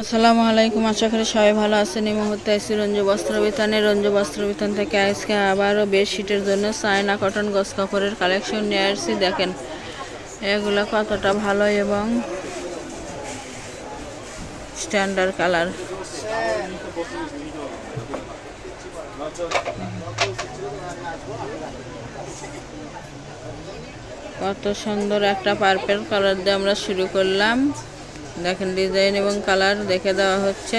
আসসালামু আলাইকুম, আশা করি সবাই ভালো আছেন। এই মুহূর্তে আইসি রঞ্জু বস্ত্র বিতানে রঞ্জু বস্ত্র বিতান থেকে আজকে আবারও বেডশিটের জন্য চায়না কটন গস কাপড়ের কালেকশন নিয়ে আসছি দেখেন। এগুলো কতটা ভালো এবং স্ট্যান্ডার্ড কালার। কত সুন্দর একটা পার্পেল কালার দিয়ে আমরা শুরু করলাম। দেখেন ডিজাইন এবং কালার দেখে দেওয়া হচ্ছে।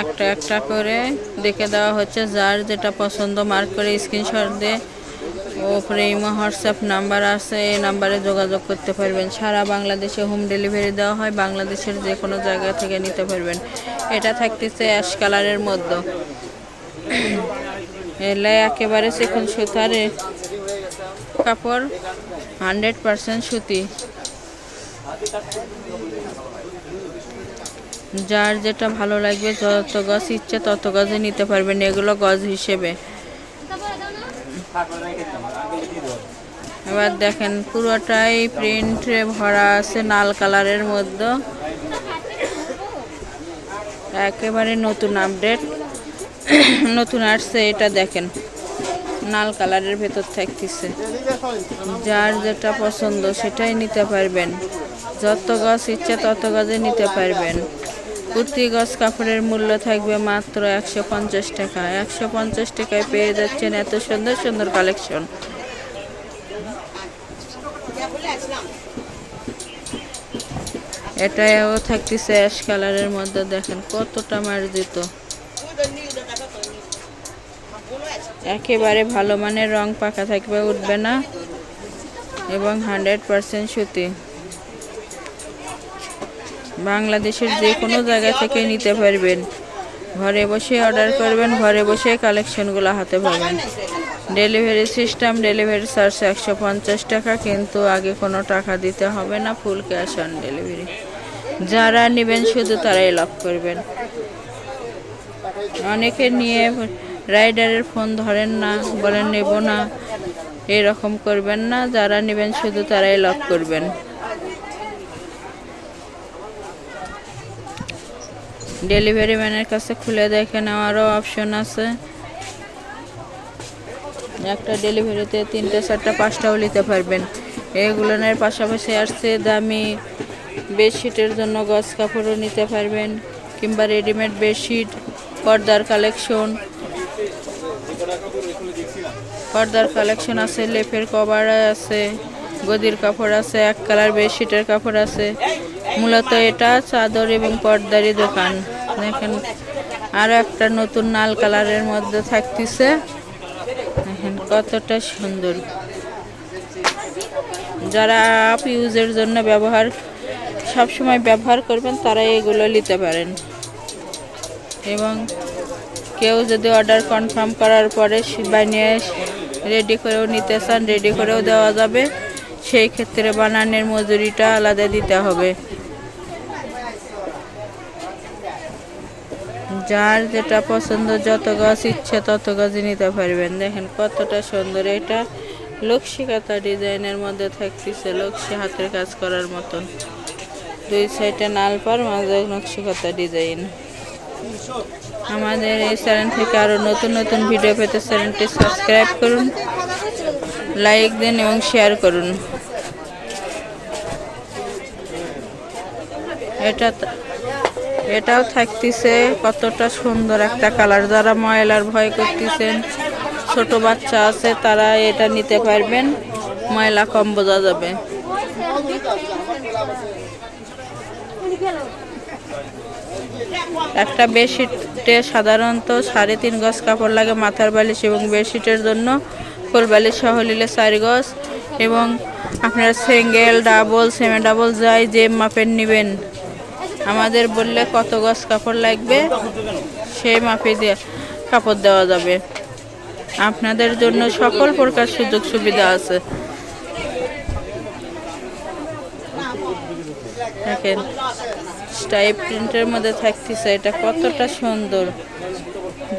একটা একটা করে দেখে দেওয়া হচ্ছে। যার যেটা পছন্দ মার্ক করে স্ক্রিনশট দিয়ে ওপরে ইমো, হোয়াটসঅ্যাপ নাম্বার আছে, এই নাম্বারে যোগাযোগ করতে পারবেন। সারা বাংলাদেশে হোম ডেলিভারি দেওয়া হয়, বাংলাদেশের যে কোনো জায়গা থেকে নিতে পারবেন। এটা থাকতেছে অ্যাশ কালারের মধ্যে। এলে একেবারে চিকন সুতার কাপড়। হান্ড্রেড পারসেন্ট সুতি। যার যেটা ভালো লাগবে, যত গজ ইচ্ছে তত গজে নিতে পারবেন, এগুলো গজ হিসেবে। এবার দেখেন, পুরোটাই প্রিন্টে ভরা আছে লাল কালারের মধ্যে। একেবারে নতুন আপডেট নতুন আসছে, এটা দেখেন। লাল কালারের ভেতর থাকতেছে। যার যেটা পছন্দ সেটাই নিতে পারবেন। যত গাছ ইচ্ছে তত গাছে নিতে পারবেন। প্রতি গজ কাপড়ের মূল্য থাকবে মাত্র একশো পঞ্চাশ টাকা। একশো পঞ্চাশ টাকায় পেয়ে যাচ্ছেন এত সুন্দর সুন্দর কালেকশন। এটাও থাকতেছে অ্যাশ কালারের মধ্যে। দেখেন কতটা মার্জিত। একেবারে ভালো মানের রং পাকা থাকবে, উঠবে না। এবং হান্ড্রেড পারসেন্ট সুতি। বাংলাদেশের যে কোনো জায়গা থেকে নিতে পারবেন। ঘরে বসে অর্ডার করবেন, ঘরে বসে কালেকশনগুলো হাতে পাবেন। ডেলিভারি সিস্টেম, ডেলিভারি চার্জ একশো পঞ্চাশ টাকা, কিন্তু আগে কোনো টাকা দিতে হবে না, ফুল ক্যাশ অন ডেলিভারি। যারা নেবেন শুধু তারাই লাভ করবেন। অনেকে নিয়ে রাইডারের ফোন ধরেন না, বলেন নেব না, এরকম করবেন না, যারা নেবেন শুধু তারাই লক করবেন। ডেলিভারি ম্যানের কাছে খুলে দেখে নেওয়ারও অপশন আছে। একটা ডেলিভারিতে তিনটে, চারটা, পাঁচটাও নিতে পারবেন। এগুলোনের পাশাপাশি আসছে দামি বেডশিটের জন্য গজ কাপড়ও নিতে পারবেন, কিংবা রেডিমেড বেডশিট, পর্দার কালেকশন। পর্দার কালেকশন আছে, লেপের কভার আছে, গদির কাপড় আছে, এক কালার বেডশিটের কাপড় আছে। মূলত এটা চাদর এবং পর্দারই দোকান। দেখেন আরও একটা নতুন লাল কালারের মধ্যে থাকতেছে। দেখেন, কতটা সুন্দর। যারা আপ ইউজের জন্য ব্যবহার সব সময় ব্যবহার করবেন তারা এগুলো নিতে পারেন। এবং কেউ যদি অর্ডার কনফার্ম করার পরে বানিয়ে রেডি করেও নিতে চান রেডি করেও দেওয়া যাবে। সেই ক্ষেত্রে বানানের মজুরিটা আলাদা দিতে হবে। যার যেটা পছন্দ, যত গাছ ইচ্ছে তত গাছই নিতে পারবেন। দেখেন কতটা সুন্দর এটা। লক্ষ্মীকাতা ডিজাইনের মধ্যে থাকতেছে, লক্ষ্মী হাতের কাজ করার মতন। দুই সাইডে নালপার মাঝে নকশিকাতা ডিজাইন। আমাদের এই চ্যানেল থেকে আরও নতুন নতুন ভিডিও পেতে চ্যানেলটি সাবস্ক্রাইব করুন লাইক দিন এবং শেয়ার করুন। এটা এটাও থাকতেছে কতটা সুন্দর একটা কালার যারা ময়লার ভয় করতেছেন, ছোট বাচ্চা আছে, তারা এটা নিতে পারবেন, ময়লা কম বোঝা যাবে। একটা বেডশিটে সাধারণত সাড়ে তিন গজ কাপড় লাগে মাথার বালিশ এবং বেডশিটের জন্য। ফুল বালিশ সহ নিলে চারি গজ এবং আপনারা সিঙ্গেল, ডাবল সেমি ডাবল যাই যে মাপের নেবেন। আমাদের বললে কত গজ কাপড় লাগবে? সেই মাপে দিয়ে, কাপড় দেওয়া যাবে। আপনাদের জন্য সকল প্রকার সুযোগ সুবিধা আছে। দেখেন, স্টাইপ প্রিন্টের মধ্যে থাকতেছে, এটা কতটা সুন্দর।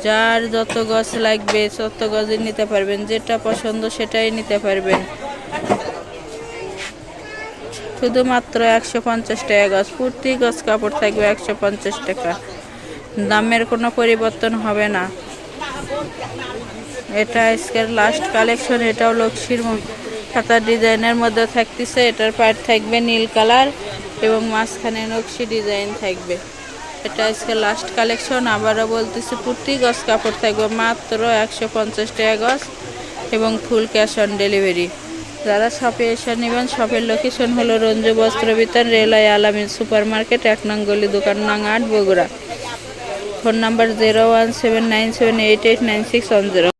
যার যত গছ লাগবে, তত গজে নিতে পারবেন, যেটা পছন্দ সেটাই নিতে পারবেন। শুধুমাত্র একশো পঞ্চাশ টাকা গজ, প্রতি গজ কাপড় থাকবে একশো পঞ্চাশ টাকা। দামের কোনো পরিবর্তন হবে না। এটা আজকের লাস্ট কালেকশন এটাও লক্ষ্মীর খাতার ডিজাইনের মধ্যে থাকতেছে, এটার পাট থাকবে নীল কালার এবং মাঝখানে নকশি ডিজাইন থাকবে। এটা আজকে লাস্ট কালেকশন আবারও বলতেছি, প্রতি গজ কাপড় থাকবে মাত্র একশো পঞ্চাশ টাকা গজ এবং ফুল ক্যাশ অন ডেলিভারি যারা শপে এসে নেবেন শপের লোকেশন হলো রঞ্জু বস্ত্র বিতান রেলয় আলামিন সুপার মার্কেট এক নং গলি দোকান নং আট, Bogura. Phone number zero one seven nine seven eight eight nine six one zero